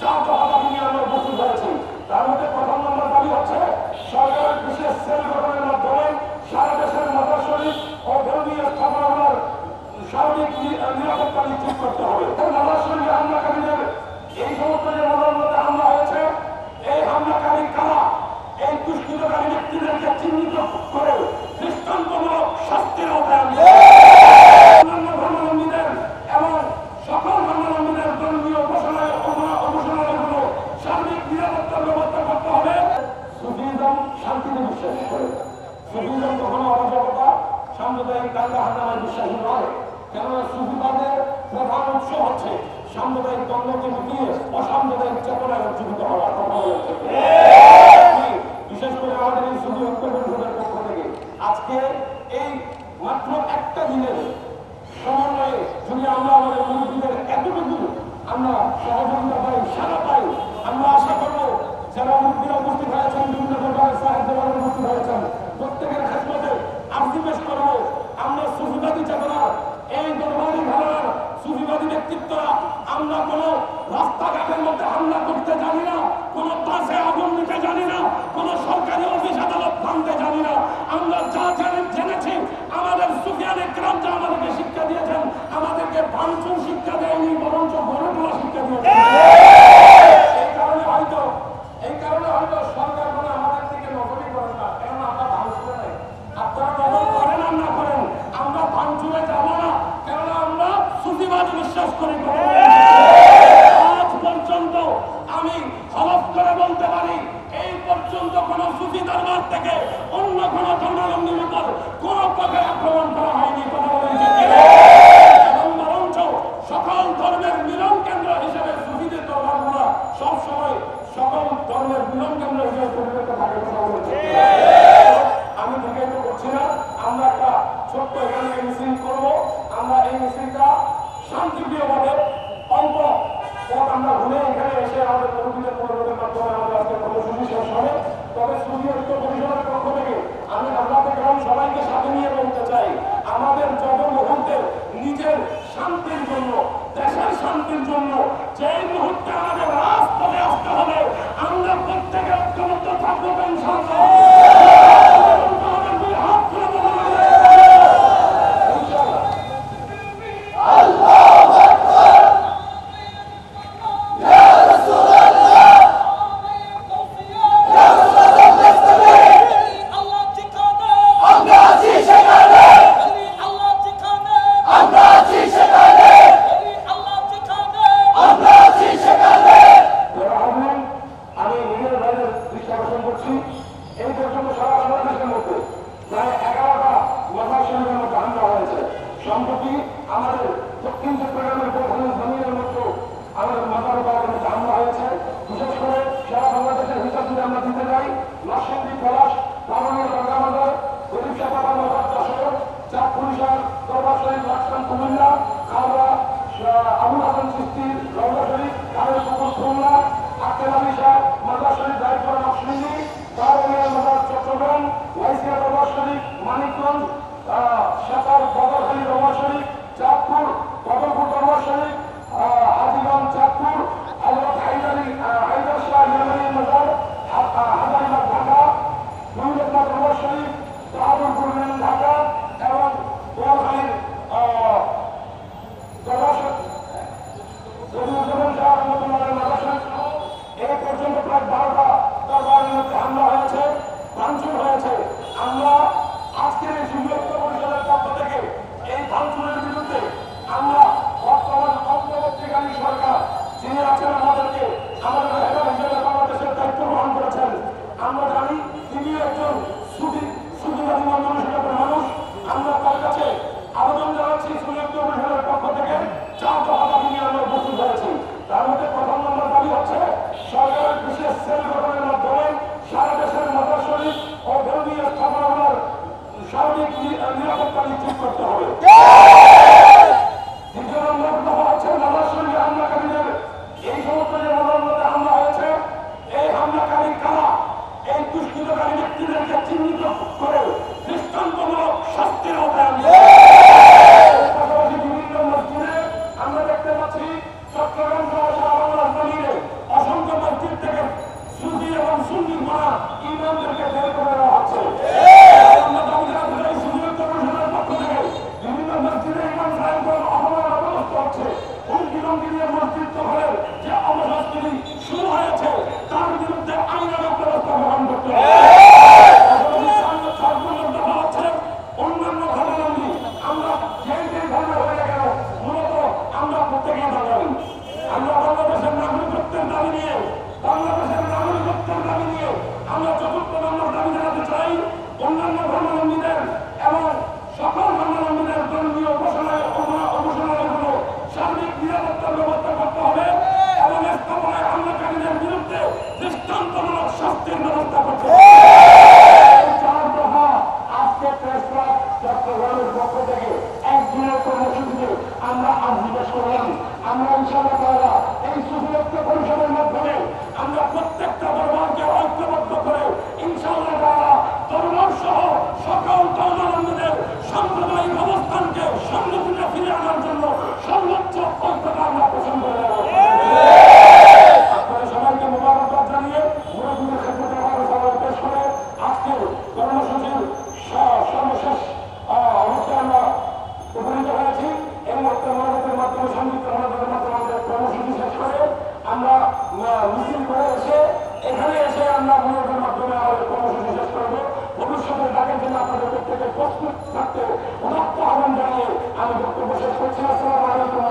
চারটা দাবি নিয়ে আমরা তার মধ্যে প্রথম নম্বর হচ্ছে সরকারের বিশেষ সেল গঠন এই মাত্র একটা দিনের সমন্বয়ে যদি আমরা আমাদের মুরব্বীদের আমরা সহযোগিতা পাই। আমরা আশা করব যারা মুরব্বী সত্য এখানে মিছিল করব। আমরা এই মিছিলটা শান্তিপ্রিয় আমাদের দক্ষিণ চট্টগ্রাম ব্যক্তিদেরকে চিহ্নিত করে দৃষ্টান্তমূলক শাস্তির আওতায় আমরা ইনশাআল্লাহ এই সুবিধা পরিষদের মাধ্যমে মিছিল করে এসে এখানে এসে আমরা মনোরোধের মাধ্যমে আমাদের কর্মসূচি শেষ করব। ভবিষ্যতে তাদের জন্য আপনাদের প্রত্যেকে প্রস্তুত থাকতে উন্মুক্ত আহ্বান জানিয়ে আমি বক্তব্য শেষ করছি। আসসালাম আলাইকুম।